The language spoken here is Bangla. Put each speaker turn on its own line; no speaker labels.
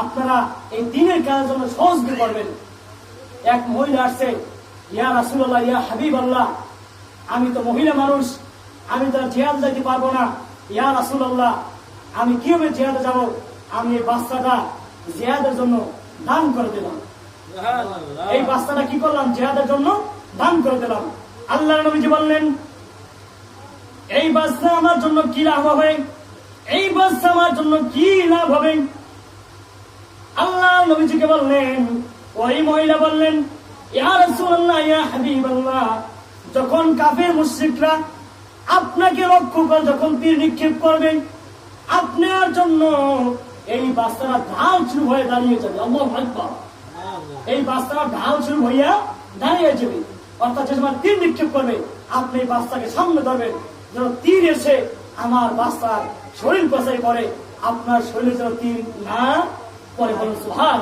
আপনারা এই দিনের কাজের জন্য সহযোগী করবেন। এক মহিলা আসছে ইয়া রাসুল্লাহ ইয়া হাবিব আল্লাহ আমি তো মহিলা মানুষ আমি তো জিহাদ যাইতে পারব না। ইয়া রাসুল্লাহ আমি কীভাবে জিহাদে যাব? আমি এই বাচ্চাটা জিহাদের জন্য দান করে দিলাম। এই বাচ্চাটা কি করলাম? জিহাদের জন্য দান করে দিলাম। আল্লাহ নবীজি বললেন এই বাচ্চা আমার জন্য কি লাভ হবে? এই বাচ্চা আমার জন্য কি লাভ হবে? নবীজিকে বললেন, ওই মহিলা বললেন যখন কাফের মুশরিকরা আপনাকে লক্ষ্য করে যখন তীর নিক্ষেপ করবে, আপনার জন্য এই বাচ্চারা ঢাল শুরু হয়ে দাঁড়িয়ে যাবে। এই বাচ্চারা ঢাল শুরু হইয়া দাঁড়িয়ে যাবে। অর্থাৎ যে সময় তীর নিক্ষেপ করবে, আপনি এই বাচ্চাকে সামনে ধরবেন। যেন তীর এসে আমার বাচ্চার শরীর পচাই পড়ে, আপনার শরীরে যেন তীর না পরে বলুন সুহান